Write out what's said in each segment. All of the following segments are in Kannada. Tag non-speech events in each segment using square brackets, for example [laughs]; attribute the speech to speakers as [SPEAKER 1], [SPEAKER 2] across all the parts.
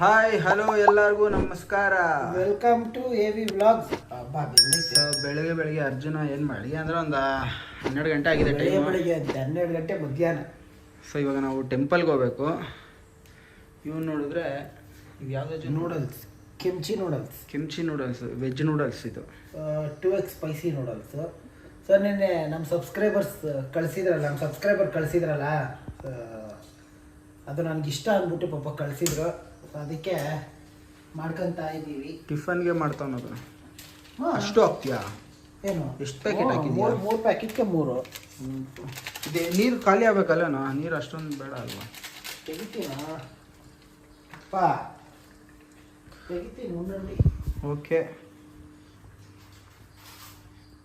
[SPEAKER 1] ಹಾಯ್ ಹಲೋ ಎಲ್ಲರಿಗೂ ನಮಸ್ಕಾರ.
[SPEAKER 2] Welcome to A V vlogs
[SPEAKER 1] so ಬೆಳಗ್ಗೆ. ಬೆಳಗ್ಗೆ ಅರ್ಜುನ ಏನು ಮಾಡಿ ಅಂದ್ರೆ ಒಂದು ಹನ್ನೆರಡು ಗಂಟೆ ಆಗಿದೆ ಟೈಮ್
[SPEAKER 2] ಬೆಳಗ್ಗೆ ಹನ್ನೆರಡು ಗಂಟೆ ಮಧ್ಯಾಹ್ನ.
[SPEAKER 1] ಸೊ ಇವಾಗ ನಾವು ಟೆಂಪಲ್ಗೆ ಹೋಗ್ಬೇಕು. ಇವ್ನು ನೋಡಿದ್ರೆ ಇದು ಯಾವ್ದು
[SPEAKER 2] ನೂಡಲ್ಸ್ ಕೆಂಚಿ ನೂಡಲ್ಸ್
[SPEAKER 1] ಕೆಂಚಿ ನೂಡಲ್ಸ್ ವೆಜ್ ನೂಡಲ್ಸ್ ಇದು.
[SPEAKER 2] Two X spicy noodles sir ನಿನ್ನೆ ನಮ್ಮ ಸಬ್ಸ್ಕ್ರೈಬರ್ಸ್ ಕಳಿಸಿದ್ರಲ್ಲ ನಮ್ಮ ಸಬ್ಸ್ಕ್ರೈಬರ್ ಕಳಿಸಿದ್ರಲ್ಲ ಅದು ನನಗೆ ಇಷ್ಟ ಅಂದ್ಬಿಟ್ಟು ಪಾಪ ಕಳಿಸಿದ್ರು. ಅದಕ್ಕೆ ಮಾಡ್ಕೊಂತ ಇದ್ದೀವಿ.
[SPEAKER 1] ಟಿಫನ್ಗೆ ಮಾಡ್ತಾವ ಅದು
[SPEAKER 2] ಹಾ.
[SPEAKER 1] ಅಷ್ಟು ಹಾಕ್ತೀಯಾ?
[SPEAKER 2] ಏನು?
[SPEAKER 1] ಎಷ್ಟು ಪ್ಯಾಕೆಟ್ ಹಾಕಿದ್ಯಾ
[SPEAKER 2] ಮೂರು ಮೂರು ಪ್ಯಾಕೆಟ್ಗೆ ಮೂರು.
[SPEAKER 1] ಇದೆ ನೀರು ಖಾಲಿ ಆಗ್ಬೇಕಲ್ಲನಾ ನೀರು ಅಷ್ಟೊಂದು ಬೇಡ ಅಲ್ವಾ?
[SPEAKER 2] ತೆಗಿತೀನ ಪಾ ತೆಗಿತೀನಿ
[SPEAKER 1] ಓಕೆ.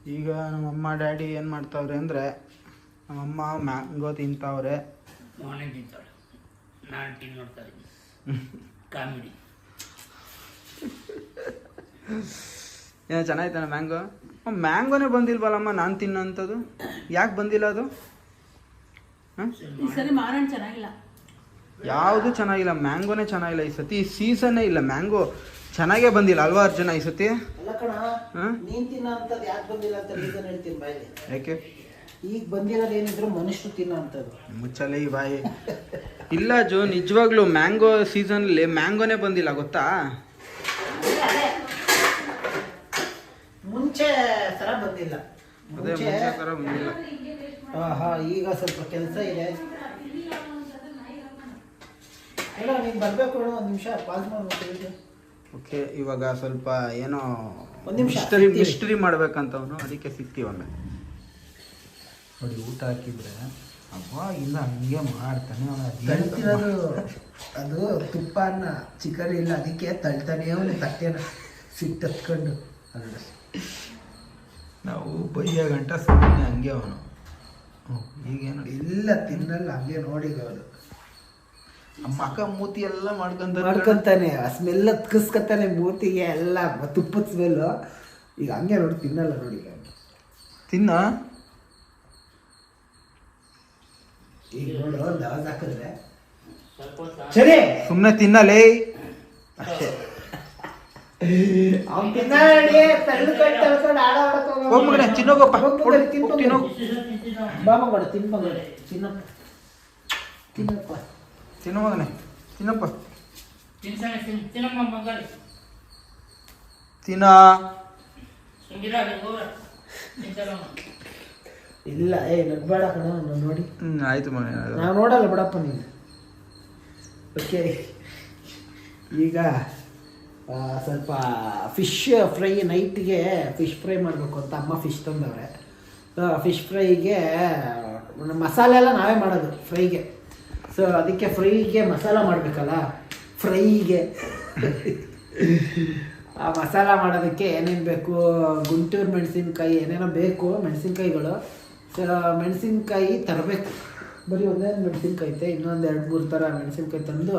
[SPEAKER 1] ಈಗ ನಮ್ಮಮ್ಮ ಡ್ಯಾಡಿ ಏನು ಮಾಡ್ತಾವ್ರೆ ಅಂದರೆ ನಮ್ಮಮ್ಮ ಮ್ಯಾಂಗೋ ತಿಂತಾವ್ರೆ.
[SPEAKER 3] ನಾನು ತಿಂತಾಳೆ [laughs] ಕಾಮಿಡಿ. [laughs]
[SPEAKER 1] ಏನೋ ಚೆನ್ನಾಯ್ತಾನೆ ಮ್ಯಾಂಗೋ. ಮ್ಯಾಂಗೋನೇ ಬಂದಿಲ್ವಲ್ಲಮ್ಮ ನಾನು ತಿನ್ನೋಂಥದ್ದು? ಯಾಕೆ ಬಂದಿಲ್ಲ ಅದು?
[SPEAKER 4] ಈ ಸರಿ ಮಾರಣ ಚೆನ್ನಾಗಿಲ್ಲ.
[SPEAKER 1] ಯಾವುದು ಚೆನ್ನಾಗಿಲ್ಲ ಮ್ಯಾಂಗೋನೇ ಚೆನ್ನಾಗಿಲ್ಲ ಈ ಸತಿ. ಸೀಸನ್ನೇ ಇಲ್ಲ ಮ್ಯಾಂಗೋ ಚೆನ್ನಾಗೇ ಬಂದಿಲ್ಲ ಅಲ್ವಾ ಅರ್ಜುನ ಈ ಸತಿ?
[SPEAKER 2] ಯಾಕೆ ಈಗ ಬಂದಿರೋದು ಏನಿದ್ರು ಮನುಷ್ಯರು ತಿನ್ನೋ ಅಂತದ್ದು
[SPEAKER 1] ಮುಚ್ಚಲೇ ಈ ಬಾಯಿ. [laughs] ಇಲ್ಲ ಜೋ ನಿಜವಾಗ್ಲೂ ಮ್ಯಾಂಗೋ ಸೀಸನಲ್ಲಿ ಮ್ಯಾಂಗೋನೇ ಬಂದಿಲ್ಲ ಗೊತ್ತಾ?
[SPEAKER 2] ಮುಂಚೆ ಸರ ಬಂದಿಲ್ಲ.
[SPEAKER 1] ಅದೇ
[SPEAKER 2] ಮುಂಚೆ
[SPEAKER 1] ಥರ ಬಂದಿಲ್ಲ.
[SPEAKER 2] ಆಹಾ ಈಗ ಸ್ವಲ್ಪ ಕೆಲಸ ಇದೆ. ಇಲ್ಲ ನೀನ್ ಬರ್ಬೇಕು ನೋಡು ನಿಮಿಷ ಪಾಸ್ ಮಾಡ್ಬೇಕು
[SPEAKER 1] ಓಕೆ ಇವಾಗ ಸ್ವಲ್ಪ ಏನೋ
[SPEAKER 2] ಒಂದು ನಿಮಿಷ,
[SPEAKER 1] ಮಿಸ್ಟರಿ
[SPEAKER 2] ಸಿಗ್ತೀವಿ.
[SPEAKER 1] ಮಿಸ್ಟರಿ ಮಾಡ್ಬೇಕಂತ ಅದಕ್ಕೆ ಸಿಗ್ತೀವಲ್ಲ ನೋಡಿ ಊಟ ಹಾಕಿದ್ರೆ ಅಬ್ಬ ಇಲ್ಲ ಹಂಗೆ ಮಾಡ್ತಾನೆ
[SPEAKER 2] ತಳ್ತಿರೋದು ಅದು ತುಪ್ಪನ ಚಿಕನ್ ಇಲ್ಲ ಅದಕ್ಕೆ ತಳ್ತಾನೆ ಅವನು ತಟ್ಟೆನ ಸಿಟ್ಟು ಹತ್ಕೊಂಡು
[SPEAKER 1] ನಾವು ಬೈಯ ಗಂಟ ಸುಮ್ಮನೆ ಹಂಗೆ ಅವನು. ಈಗೇನು?
[SPEAKER 2] ಇಲ್ಲ ತಿನ್ನಲ್ಲ ಹಂಗೆ ನೋಡಿ ಅವನು.
[SPEAKER 1] ನಮ್ಮ ಅಕ್ಕ ಮೂತಿ ಎಲ್ಲ ಮಾಡ್ಕೊಂತ
[SPEAKER 2] ಮಾಡ್ಕೊಂತಾನೆ ಆ ಸ್ಮೆಲ್ ಹತ್ಕಿಸ್ಕೊತಾನೆ ಮೂತಿಗೆ ಎಲ್ಲ ತುಪ್ಪದ ಸ್ಮೆಲ್ಲು ಈಗ ಹಂಗೆ ನೋಡಿ ತಿನ್ನಲ್ಲ ನೋಡಿ
[SPEAKER 1] ತಿನ್ನ?
[SPEAKER 2] ಈಗ ನೋಡು ದವಸ್ ಹಾಕಿದ್ರೆ. ಸರಿ.
[SPEAKER 1] ಸುಮ್ಮನೆ ತಿನ್ನಲೇ? ಅಷ್ಟೇ. ತಿನ್ನೋಗಪ್ಪ. ತಿನ್ನೋ.
[SPEAKER 2] ಮಗನೇ. ಬಾ ಮಗನೇ, ತಿನ್ ಮಗನೇ, ತಿನ್ನಪ್ಪ. ತಿನ್ನಪ್ಪ.
[SPEAKER 1] ತಿನ್ನು ಮಗನೇ. ತಿನ್ನಪ್ಪ. ತಿನ್ನ.
[SPEAKER 2] ಇಲ್ಲ ಏ ನಗ್ಬೇಡ ಕಣ ನಾನು ನೋಡಿ.
[SPEAKER 1] ಆಯ್ತು ಮನೆ
[SPEAKER 2] ನಾನು ನೋಡಲ್ಲ ಬಿಡಪ್ಪ ನೀನು. ಓಕೆ ಈಗ ಸ್ವಲ್ಪ ಫಿಶ್ ಫ್ರೈ ನೈಟ್ಗೆ ಫಿಶ್ ಫ್ರೈ ಮಾಡಬೇಕು ಅಂತ ಅಮ್ಮ ಫಿಶ್ ತಂದವ್ರೆ. ಸೊ ಫಿಶ್ ಫ್ರೈಗೆ ಮಸಾಲೆ ಎಲ್ಲ ನಾವೇ ಮಾಡೋದು ಫ್ರೈಗೆ ಸೊ ಅದಕ್ಕೆ ಫ್ರೈಗೆ ಮಸಾಲ ಮಾಡಬೇಕಲ್ಲ? ಫ್ರೈಗೆ ಆ ಮಸಾಲ ಮಾಡೋದಕ್ಕೆ ಏನೇನು ಬೇಕು? ಗುಂಟೂರು ಮೆಣಸಿನ್ಕಾಯಿ ಏನೇನೋ ಬೇಕು ಮೆಣಸಿನ್ಕಾಯಿಗಳು. ಮೆಣಸಿನ್ಕಾಯಿ ತರಬೇಕು. ಬರೀ ಒಂದೇ ಮೆಣಸಿನ್ಕಾಯಿ ಐತೆ ಇನ್ನೊಂದು ಎರಡು ಮೂರು ಥರ ಮೆಣಸಿನ್ಕಾಯಿ ತಂದು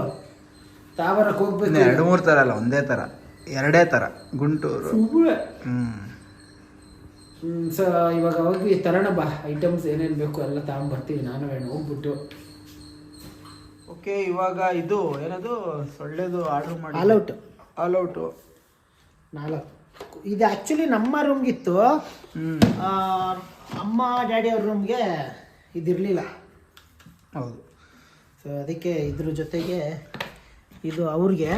[SPEAKER 2] ತಾವರಕ್ಕೆ ಹೋಗ್ಬೇಕು.
[SPEAKER 1] ಎರಡು ಮೂರು ಥರ ಅಲ್ಲ ಒಂದೇ ಥರ ಎರಡೇ ಥರ ಗುಂಟೂರು.
[SPEAKER 2] ಹ್ಞೂ ಸೊ ಇವಾಗ ಹೋಗಿ ತರೋಣ ಬಾ. ಐಟಮ್ಸ್ ಏನೇನು ಬೇಕು ಎಲ್ಲ ತಗೊಂಬರ್ತೀವಿ ನಾನು ಹೇಳಿ ಹೋಗ್ಬಿಟ್ಟು.
[SPEAKER 1] ಓಕೆ ಇವಾಗ ಇದು ಏನದು? ಸೊಳ್ಳೆದು ಆರ್ಡರ್ ಮಾಡಿ
[SPEAKER 2] ಆಲ್ ಔಟ್
[SPEAKER 1] ಆಲ್ ಔಟು
[SPEAKER 2] ನಾಲ್ಕು. ಇದು ಆ್ಯಕ್ಚುಲಿ ನಮ್ಮ ರೂಮ್ಗಿತ್ತು ಅಮ್ಮ ಡ್ಯಾಡಿ ಅವ್ರ ರೂಮ್ಗೆ ಇದಿರಲಿಲ್ಲ.
[SPEAKER 1] ಹೌದು.
[SPEAKER 2] ಸೊ ಅದಕ್ಕೆ ಇದ್ರ ಜೊತೆಗೆ ಇದು ಅವ್ರಿಗೆ.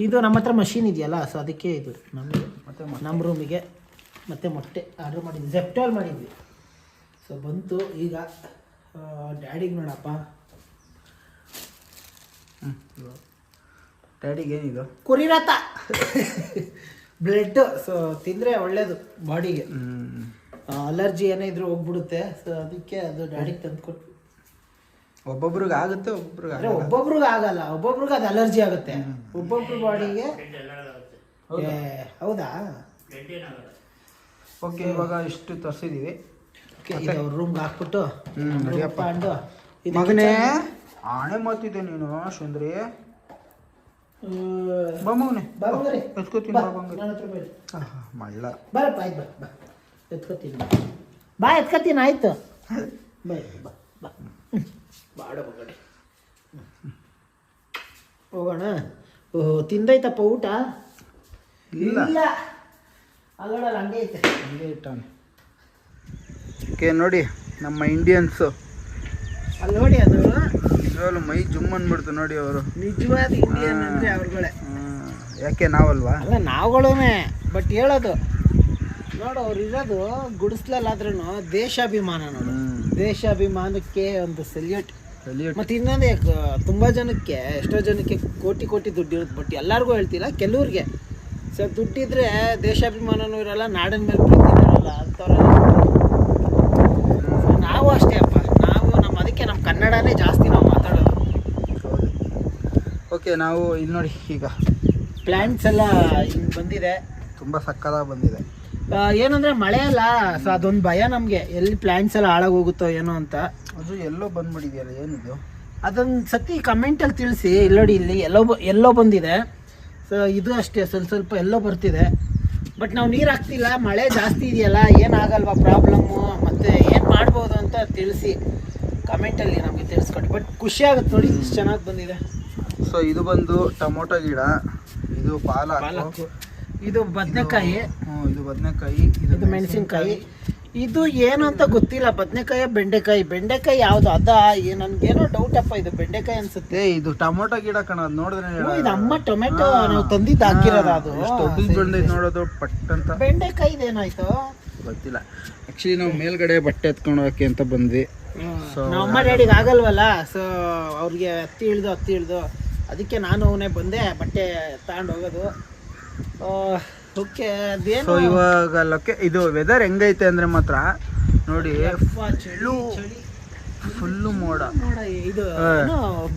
[SPEAKER 2] ಇದು ನಮ್ಮ ಹತ್ರ ಮಷೀನ್ ಇದೆಯಲ್ಲ ಸೊ ಅದಕ್ಕೆ ಇದು ನಮಗೆ
[SPEAKER 1] ಮತ್ತೆ
[SPEAKER 2] ನಮ್ಮ ರೂಮಿಗೆ ಮತ್ತೆ ಮೊಟ್ಟೆ ಆರ್ಡ್ರ್ ಮಾಡಿದ್ವಿ. ಜೆಪ್ಟೋಲ್ ಮಾಡಿದ್ವಿ. ಸೊ ಬಂತು. ಈಗ ಡ್ಯಾಡಿಗೆ ನೋಡಪ್ಪ.
[SPEAKER 1] ಡ್ಯಾಡಿಗೆ ಏನಿದು?
[SPEAKER 2] ಕುರಿರಥ ಬ್ಲಡ್ ಸೊ ತಿಂದರೆ ಒಳ್ಳೇದು ಬಾಡಿಗೆ.
[SPEAKER 1] ಹ್ಮ್.
[SPEAKER 2] ಅಲರ್ಜಿ ಏನೇ ಇದ್ರೂ ಹೋಗ್ಬಿಡುತ್ತೆ ಸೊ ಅದಕ್ಕೆ ಅದು ಡ್ಯಾಡಿಗೆ ತಂದು ಕೊಟ್ಟು
[SPEAKER 1] ಒಬ್ಬೊಬ್ರಿಗೆ ಆಗುತ್ತೆ ಒಬ್ಬೊಬ್ರಿಗೆ
[SPEAKER 2] ಒಬ್ಬೊಬ್ರಿಗೆ ಆಗಲ್ಲ ಒಬ್ಬೊಬ್ರಿಗೆ ಅದು ಅಲರ್ಜಿ ಆಗುತ್ತೆ. ಒಬ್ಬೊಬ್ರ ಬಾಡಿಗೆ ಹೌದಾ?
[SPEAKER 1] ಓಕೆ ಇವಾಗ ಇಷ್ಟು ತರಿಸಿದೀವಿ.
[SPEAKER 2] ಓಕೆ ಇದು ಅವ್ರ ರೂಮ್ಗೆ ಹಾಕ್ಬಿಟ್ಟು
[SPEAKER 1] ನಡಿಯಪ್ಪ. ಮಗನೇ ಆಣೆ ಮಾತಿದ್ದೆ ನೀನು ಸುಂದ್ರಿ. ಎತ್ಕೋತೀನಿ
[SPEAKER 2] ನನ್ನ ಹತ್ರ
[SPEAKER 1] ಮಳ್ಳ.
[SPEAKER 2] ಬರಪ್ಪ ಆಯ್ತು ಬಾ ಬಾ. ಎತ್ಕೊತೀನಿ ಬಾ. ಬಾ ಎತ್ಕೊತೀನಿ ಆಯ್ತು. ಬಾ ಬಾ ಬಾ. ಬಾಡ ಮಗಡಿ ಹೋಗೋಣ? ಓಹೋ ತಿಂದೈತಪ್ಪ ಊಟ?
[SPEAKER 1] ಇಲ್ಲ.
[SPEAKER 2] ಇಲ್ಲ. ಅಲ್ಲೋಡಲ್ಲ ಹಂಗೆ ಐತೆ.
[SPEAKER 1] ಹಂಗೆ ಇಟ್ಟವನೆ ಓಕೆ ನೋಡಿ ನಮ್ಮ ಇಂಡಿಯನ್ಸು
[SPEAKER 2] ಅಲ್ಲಿ ನೋಡಿ ಅದು.
[SPEAKER 1] ನಿಜವಾಗ್ಲೂ ಮೈ ಜುಮ್ ಅನ್ಬಿಡ್ತು ನೋಡಿ ಅವರು.
[SPEAKER 2] ನಿಜವಾದ ಇಂಡಿಯನ್ ಅಂದ್ರೆ ಅವ್ರುಗಳೇ.
[SPEAKER 1] ಯಾಕೆ ನಾವಲ್ವಾ?
[SPEAKER 2] ಅಲ್ಲ ನಾವುಗಳು ಬಟ್ ಹೇಳೋದು ನೋಡು ಅವ್ರು ಇರೋದು ಗುಡಿಸ್ಲಲ್ಲಾದ್ರೂ ದೇಶಾಭಿಮಾನ ನೋಡು. ದೇಶಾಭಿಮಾನಕ್ಕೆ ಒಂದು ಸೆಲ್ಯೂಟ್
[SPEAKER 1] ಸಲ್ಯೂಟ್
[SPEAKER 2] ಮತ್ತೆ ಇನ್ನೊಂದೇ ತುಂಬಾ ಜನಕ್ಕೆ ಎಷ್ಟೋ ಜನಕ್ಕೆ ಕೋಟಿ ಕೋಟಿ ದುಡ್ಡು ಇರುತ್ತೆ ಬಟ್ ಎಲ್ಲರಿಗೂ ಹೇಳ್ತಿಲ್ಲ ಕೆಲವ್ರಿಗೆ. ಸೊ ದುಡ್ಡಿದ್ರೆ ದೇಶಾಭಿಮಾನನೂ ಇರಲ್ಲ ನಾಡಿನ ಮೇಲೆ ಪ್ರೀತಿ ಇರಲ್ಲ ಅಂಥವ್ರೆಲ್ಲ. ನಾವು ಅಷ್ಟೇ ಅಪ್ಪ. ನಾವು ನಮ್ಮ ಅದಕ್ಕೆ ನಮ್ಮ ಕನ್ನಡನೇ ಜಾಸ್ತಿ
[SPEAKER 1] ಓಕೆ ನಾವು ಇಲ್ಲಿ ನೋಡಿ ಈಗ.
[SPEAKER 2] ಪ್ಲ್ಯಾಂಟ್ಸ್ ಎಲ್ಲ ಹಿಂಗೆ ಬಂದಿದೆ.
[SPEAKER 1] ತುಂಬ ಸಕ್ಕದಾಗಿ ಬಂದಿದೆ.
[SPEAKER 2] ಏನಂದ್ರೆ ಮಳೆ ಅಲ್ಲ ಸೊ ಅದೊಂದು ಭಯ ನಮಗೆ. ಎಲ್ಲಿ ಪ್ಲ್ಯಾಂಟ್ಸ್ ಎಲ್ಲ ಹಾಳಾಗೋಗುತ್ತೋ ಏನೋ ಅಂತ.
[SPEAKER 1] ಅದು ಎಲ್ಲೋ ಬಂದ್ಬಿಟ್ಟಿದೆಯಲ್ಲ ಏನಿದು?
[SPEAKER 2] ಅದೊಂದು ಸತಿ ಕಮೆಂಟಲ್ಲಿ ತಿಳಿಸಿ. ಇಲ್ಲೋಡಿ ಇಲ್ಲಿ ಎಲ್ಲೋ ಎಲ್ಲೋ ಬಂದಿದೆ. ಸೊ ಇದು ಅಷ್ಟೇ ಸ್ವಲ್ಪ ಸ್ವಲ್ಪ ಎಲ್ಲೋ ಬರ್ತಿದೆ. ಬಟ್ ನಾವು ನೀರು ಹಾಕ್ತಿಲ್ಲ ಮಳೆ ಜಾಸ್ತಿ ಇದೆಯಲ್ಲ ಏನಾಗಲ್ವಾ ಪ್ರಾಬ್ಲಮ್ಮು ಮತ್ತು ಏನು ಮಾಡ್ಬೋದು ಅಂತ ತಿಳಿಸಿ. ಕಮೆಂಟಲ್ಲಿ ನಮಗೆ ತಿಳಿಸ್ಕೊಟ್ಟು ಬಟ್ ಖುಷಿ ಆಗುತ್ತೆ ನೋಡಿ ಇಷ್ಟು ಚೆನ್ನಾಗಿ ಬಂದಿದೆ.
[SPEAKER 1] ಸೊ ಇದು ಬಂದು ಟೊಮೊಟೊ ಗಿಡ. ಇದು ಪಾಲಕ್.
[SPEAKER 2] ಇದು ಬದನೆಕಾಯಿ.
[SPEAKER 1] ಇದು ಬದನೆಕಾಯಿ
[SPEAKER 2] ಇದು ಮೆಣಸಿನಕಾಯಿ. ಇದು ಏನು ಅಂತ ಗೊತ್ತಿಲ್ಲ. ಬದನೆಕಾಯಿ ಬೆಂಡೆಕಾಯಿ. ಬೆಂಡೆಕಾಯಿ ಯಾವ್ದು? ಅದ ನನ್ಗೇನೋ ಡೌಟ್ ಅಪ್ಪ ಇದು ಬೆಂಡೆಕಾಯಿ ಅನ್ಸುತ್ತೆ.
[SPEAKER 1] ಇದು ಟೊಮೊಟೊ ಗಿಡ ಕಣ ಅದ್ ನೋಡಿದ್ರೆ
[SPEAKER 2] ಇದು ಅಮ್ಮ ಟೊಮೆಟೊ ನಾವು ತಂದಿದ್ದು ಹಾಕಿರೋದು ಅದು.
[SPEAKER 1] ನೋಡೋದು ಪಟ್ ಅಂತ.
[SPEAKER 2] ಬೆಂಡೆಕಾಯಿ ಇದೇನಾಯ್ತು?
[SPEAKER 1] ಗೊತ್ತಿಲ್ಲ. ಆಕ್ಚುಲಿ ನಾವು ಮೇಲ್ಗಡೆ ಬಟ್ಟೆ ಎತ್ಕೊಂಡು ಹೋಗಕ್ಕೆ ಅಂತ ಬಂದ್ವಿ.
[SPEAKER 2] ನಮ್ಮ ಅಮ್ಮ ಡ್ಯಾಡಿಗೆ ಆಗಲ್ವಲ್ಲ? ಸೊ ಅವ್ರಿಗೆ ಹತ್ತಿ ಇಳ್ದು ಹತ್ತಿ ಇಳ್ದು. ಅದಕ್ಕೆ ನಾನು ಅವನೇ ಬಂದೆ ಬಟ್ಟೆ ತಗೊಂಡು ಹೋಗೋದು. ಓಕೆ
[SPEAKER 1] ಸೊ
[SPEAKER 2] ಅದೇನು
[SPEAKER 1] ಇವಾಗ ಲೊಕೆ ಇದು ವೆದರ್ ಹೆಂಗೈತೆ ಅಂದ್ರೆ ಮಾತ್ರ ನೋಡಿ
[SPEAKER 2] ಯಪ್ಪ, ಚಳಿ, ಚಳಿ.
[SPEAKER 1] ಫುಲ್ಲು ಮೋಡ.
[SPEAKER 2] ನೋಡ ಇದು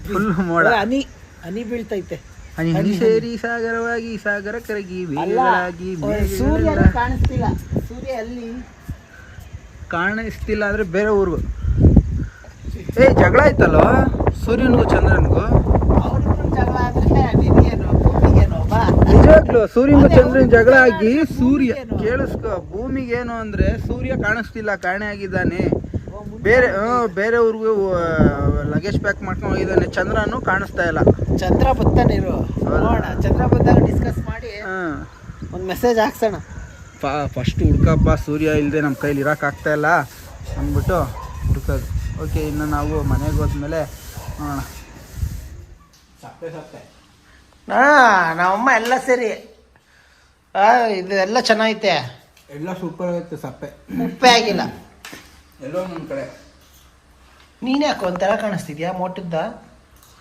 [SPEAKER 1] ಫುಲ್
[SPEAKER 2] ಏನು?
[SPEAKER 1] ಮೋಡ.
[SPEAKER 2] ಹನಿ ಹನಿ ಬೀಳ್ತೈತೆ.
[SPEAKER 1] ಹನಿ ಹನಿ ಸೇರಿ ಸಾಗರವಾಗಿ ಸಾಗರ ಕರಗಿ
[SPEAKER 2] ಅಲ್ಲ
[SPEAKER 1] ವೇಗಗಳಾಗಿ
[SPEAKER 2] ಸೂರ್ಯ ಕಾಣಿಸ್ತಿಲ್ಲ. ಸೂರ್ಯ ಅಲ್ಲಿ.
[SPEAKER 1] ಕಾಣಿಸ್ತಿಲ್ಲ ಅಂದ್ರೆ ಬೇರೆ ಊರು ಏ ಜಗಳ ಆಯ್ತಲ್ವ? ಸೂರ್ಯನಿಗೂ ಚಂದ್ರನಿಗೂ
[SPEAKER 2] ಅವ್ರಿಬ್ರು ಜಗಳ ಆದ್ರೆ ನಿನ್ಗೇನು ಭೂಮಿಗೇನು ಬಾ
[SPEAKER 1] ನಿಜವಾಗ್ಲು
[SPEAKER 2] ಸೂರ್ಯ
[SPEAKER 1] ಚಂದ್ರನ ಜಗಳ ಆಗಿ ಸೂರ್ಯ ಕೇಳಿಸ್ಕೋ ಭೂಮಿಗೆ ಏನು ಅಂದ್ರೆ ಸೂರ್ಯ ಕಾಣಿಸ್ತಿಲ್ಲ ಕಾಣೆ ಆಗಿದ್ದಾನೆ. ಬೇರೆ ಬೇರೆ ಊರಿಗೂ ಲಗೇಜ್ ಪ್ಯಾಕ್ ಮಾಡ್ಕೊಂಡು ಹೋಗಿದ್ದಾನೆ. ಚಂದ್ರನು ಕಾಣಿಸ್ತಾ ಇಲ್ಲ.
[SPEAKER 2] ಚಂದ್ರ ಬತ್ತಾನೆ
[SPEAKER 1] ಇರು.
[SPEAKER 2] ನೋಡ ಚಂದ್ರ ಬತ್ತಾಗ ಡಿಸ್ಕಸ್ ಮಾಡಿ ಒಂದು ಮೆಸೇಜ್ ಹಾಕ್ಸೋಣ.
[SPEAKER 1] ಪಾ ಫಸ್ಟ್ ಹುಡ್ಕಪ್ಪ ಸೂರ್ಯ ಇಲ್ಲದೆ ನಮ್ಮ ಕೈಲಿ ಇರೋಕ್ಕಾಗ್ತಾ ಇಲ್ಲ ಅಂದ್ಬಿಟ್ಟು ಹುಡ್ಕೋದು. ಓಕೆ ಇನ್ನು ನಾವು ಮನೆಗೆ ಹೋದ್ಮೇಲೆ ನೋಡೋಣ. ಸಪ್ಪೆ ಸಪ್ಪೆ.
[SPEAKER 2] ಹಾ ನಮ್ಮಮ್ಮ ಎಲ್ಲ ಸೇರಿ. ಆ ಇದು ಎಲ್ಲ ಚೆನ್ನಾಗೈತೆ.
[SPEAKER 1] ಎಲ್ಲ ಸೂಪರ್ ಆಗುತ್ತೆ ಸಪ್ಪೆ.
[SPEAKER 2] ಉಪ್ಪೆ ಆಗಿಲ್ಲ.
[SPEAKER 1] ಎಲ್ಲೋ ನನ್ನ ಕಡೆ.
[SPEAKER 2] ನೀನೇ ಯಾಕೆ ಒಂಥರ ಕಾಣಿಸ್ತಿದ್ಯಾ? ಮೋಟದ್ದ?